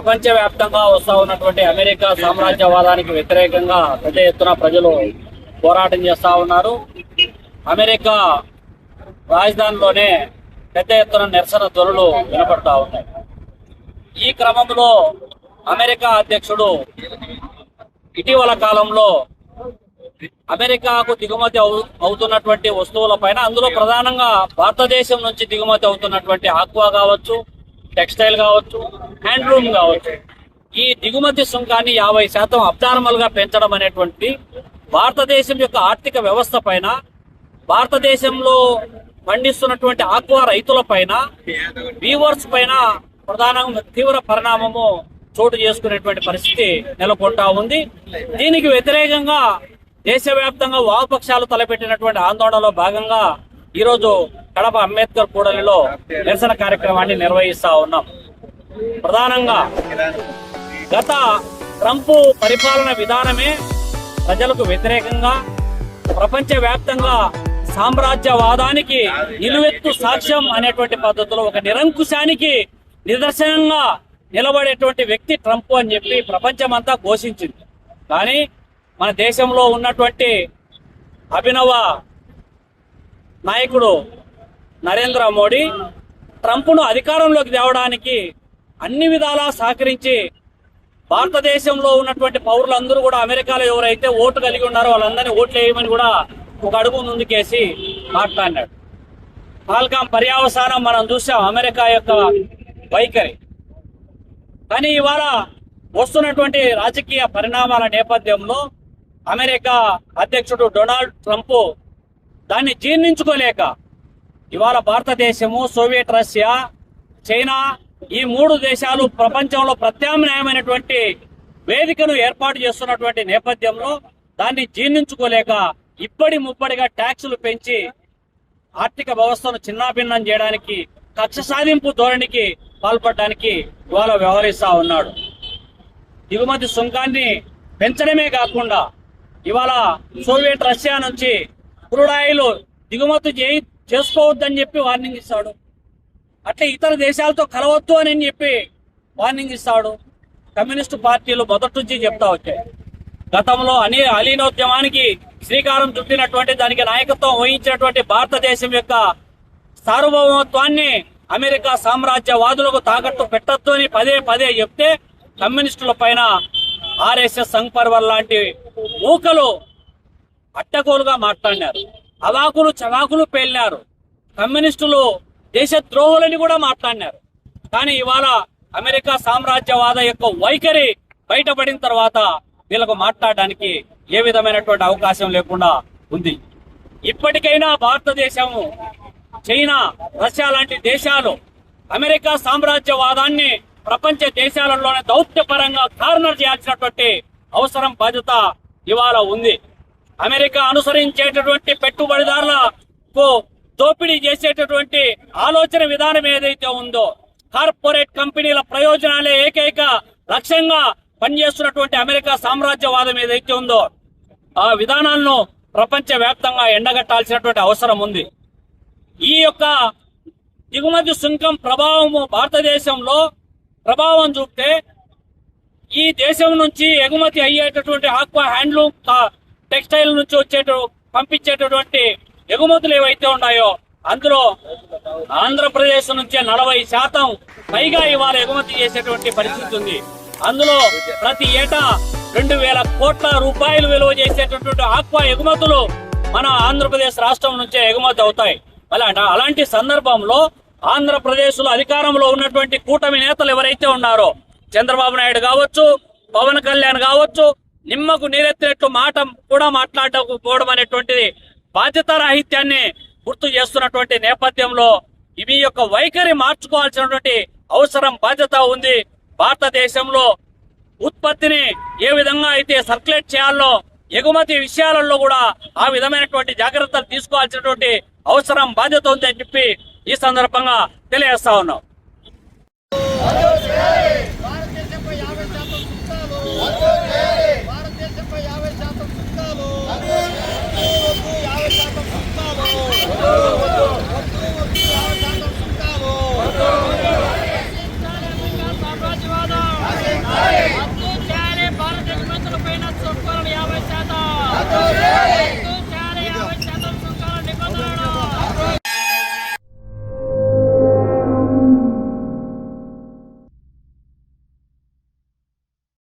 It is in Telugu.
ప్రపంచవ్యాప్తంగా వస్తా ఉన్నటువంటి అమెరికా సామ్రాజ్యవాదానికి వ్యతిరేకంగా పెద్ద ఎత్తున ప్రజలు పోరాటం చేస్తూ ఉన్నారు. అమెరికా రాజధానిలోనే పెద్ద ఎత్తున నిరసన ధ్వనులు వినపడతా ఉన్నాయి. ఈ క్రమంలో అమెరికా అధ్యక్షుడు ఇటీవల కాలంలో అమెరికాకు దిగుమతి అవు- అవుతున్నటువంటి వస్తువుల పైన అందులో ప్రధానంగా భారతదేశం నుంచి దిగుమతి అవుతున్నటువంటి ఆక్వా కావచ్చు టెక్స్టైల్ కావచ్చు హ్యాండ్లూమ్ కావచ్చు ఈ దిగుమతి సుంకాన్ని యాభై శాతం అబ్నార్మల్గా పెంచడం అనేటువంటి భారతదేశం యొక్క ఆర్థిక వ్యవస్థ పైన భారతదేశంలో పండిస్తున్నటువంటి ఆక్వా రైతుల పైన వీవర్స్ పైన ప్రధానంగా తీవ్ర పరిణామము చోటు చేసుకునేటువంటి పరిస్థితి నెలకొంటా ఉంది. దీనికి వ్యతిరేకంగా దేశవ్యాప్తంగా వామపక్షాలు తలపెట్టినటువంటి ఆందోళనలో భాగంగా ఈరోజు కడప అంబేద్కర్ కూడలిలో నిరసన కార్యక్రమాన్ని నిర్వహిస్తా ఉన్నాం. ప్రధానంగా గత ట్రంప్ పరిపాలన విధానమే ప్రజలకు వ్యతిరేకంగా ప్రపంచ వ్యాప్తంగా సామ్రాజ్యవాదానికి నిలువెత్తు సాక్ష్యం అనేటువంటి పద్ధతిలో ఒక నిరంకుశానికి నిదర్శనంగా నిలబడేటువంటి వ్యక్తి ట్రంప్ అని చెప్పి ప్రపంచమంతా ఘోషించింది. కానీ మన దేశంలో ఉన్నటువంటి అభినవ నాయకుడు నరేంద్ర మోడీ ట్రంప్ను అధికారంలోకి తేవడానికి అన్ని విధాలా సహకరించి భారతదేశంలో ఉన్నటువంటి పౌరులందరూ కూడా అమెరికాలో ఎవరైతే ఓటు కలిగి ఉన్నారో వాళ్ళందరినీ ఓట్లు వేయమని కూడా ఒక అడుగు ముందుకేసి మాట్లాడినాడు. పాల్కాం పర్యావసానం మనం చూసాం అమెరికా యొక్క వైఖరి. కానీ ఇవాళ వస్తున్నటువంటి రాజకీయ పరిణామాల నేపథ్యంలో అమెరికా అధ్యక్షుడు డొనాల్డ్ ట్రంప్ దాన్ని జీర్ణించుకోలేక ఇవాళ భారతదేశము సోవియట్ రష్యా చైనా ఈ మూడు దేశాలు ప్రపంచంలో ప్రత్యామ్నాయమైనటువంటి వేదికను ఏర్పాటు చేస్తున్నటువంటి నేపథ్యంలో దాన్ని జీర్ణించుకోలేక ఇప్పటి ముప్పటిగా ట్యాక్సులు పెంచి ఆర్థిక వ్యవస్థను చిన్నాభిన్నం చేయడానికి కక్ష సాధింపు ధోరణికి పాల్పడడానికి ఇవాళ వ్యవహరిస్తా ఉన్నాడు. దిగుమతి సుంకాన్ని పెంచడమే కాకుండా ఇవాళ సోవియట్ రష్యా నుంచి క్రూడ్ ఆయిల్ దిగుమతి చేయి చేసుకోవద్దని చెప్పి వార్నింగ్ ఇస్తాడు. అట్లా ఇతర దేశాలతో కలవద్దు అని చెప్పి వార్నింగ్ ఇస్తాడు. కమ్యూనిస్టు పార్టీలు మొదటి నుంచి చెప్తా వచ్చాయి. గతంలో అనే అలీనోద్యమానికి శ్రీకారం చుట్టినటువంటి దానికి నాయకత్వం వహించినటువంటి భారతదేశం యొక్క సార్వభౌమత్వాన్ని అమెరికా సామ్రాజ్యవాదులకు తాకట్టు పెట్టద్దు అని పదే పదే చెప్తే కమ్యూనిస్టుల పైన ఆర్ఎస్ఎస్ సంఘ్ పర్వర్ లాంటి మూకలు అట్టకోలుగా మాట్లాడినారు. అవాకులు చవాకులు పేలినారు. కమ్యూనిస్టులు దేశ ద్రోహులని కూడా మాట్లాడినారు. కానీ ఇవాళ అమెరికా సామ్రాజ్యవాద యొక్క వైఖరి బయటపడిన తర్వాత వీళ్ళకు మాట్లాడడానికి ఏ విధమైనటువంటి అవకాశం లేకుండా ఉంది. ఇప్పటికైనా భారతదేశము చైనా రష్యా లాంటి దేశాలు అమెరికా సామ్రాజ్యవాదాన్ని ప్రపంచ దేశాలలోనే దౌత్యపరంగా కార్నర్ చేయాల్సినటువంటి అవసరం బాధ్యత ఇవాళ ఉంది. అమెరికా అనుసరించేటటువంటి పెట్టుబడిదారులకు దోపిడీ చేసేటటువంటి ఆలోచన విధానం ఏదైతే ఉందో కార్పొరేట్ కంపెనీల ప్రయోజనాలే ఏకైక లక్ష్యంగా పనిచేస్తున్నటువంటి అమెరికా సామ్రాజ్యవాదం ఏదైతే ఉందో ఆ విధానాలను ప్రపంచ వ్యాప్తంగా ఎండగట్టాల్సినటువంటి అవసరం ఉంది. ఈ యొక్క దిగుమతి సుంకం ప్రభావము భారతదేశంలో ప్రభావం చూపితే ఈ దేశం నుంచి ఎగుమతి అయ్యేటటువంటి ఆక్వా హ్యాండ్లూమ్ టెక్స్టైల్ నుంచి వచ్చేట పంపించేటటువంటి ఎగుమతులు ఏవైతే ఉన్నాయో అందులో ఆంధ్రప్రదేశ్ నుంచి నలభై శాతం పైగా ఇవాళ ఎగుమతి చేసేటువంటి పరిస్థితి ఉంది. అందులో ప్రతి ఏటా రెండు వేల కోట్ల రూపాయలు విలువ చేసేటటువంటి ఆక్వా ఎగుమతులు మన ఆంధ్రప్రదేశ్ రాష్ట్రం నుంచే ఎగుమతి అవుతాయి. అలా అలాంటి సందర్భంలో ఆంధ్రప్రదేశ్లో అధికారంలో ఉన్నటువంటి కూటమి నేతలు ఎవరైతే ఉన్నారో చంద్రబాబు నాయుడు కావచ్చు పవన్ కళ్యాణ్ కావచ్చు నిమ్మకు నీరెత్తినట్లు మాట కూడా మాట్లాడకపోవడం అనేటువంటిది బాధ్యతారాహిత్యాన్ని గుర్తు చేస్తున్నటువంటి నేపథ్యంలో ఇవి యొక్క వైఖరి మార్చుకోవాల్సినటువంటి అవసరం బాధ్యత ఉంది. భారతదేశంలో ఉత్పత్తిని ఏ విధంగా అయితే సర్క్యులేట్ చేయాలో ఎగుమతి విషయాలలో కూడా ఆ విధమైనటువంటి జాగ్రత్తలు తీసుకోవాల్సినటువంటి అవసరం బాధ్యత ఉంది అని చెప్పి ఈ సందర్భంగా తెలియజేస్తా ఉన్నాం.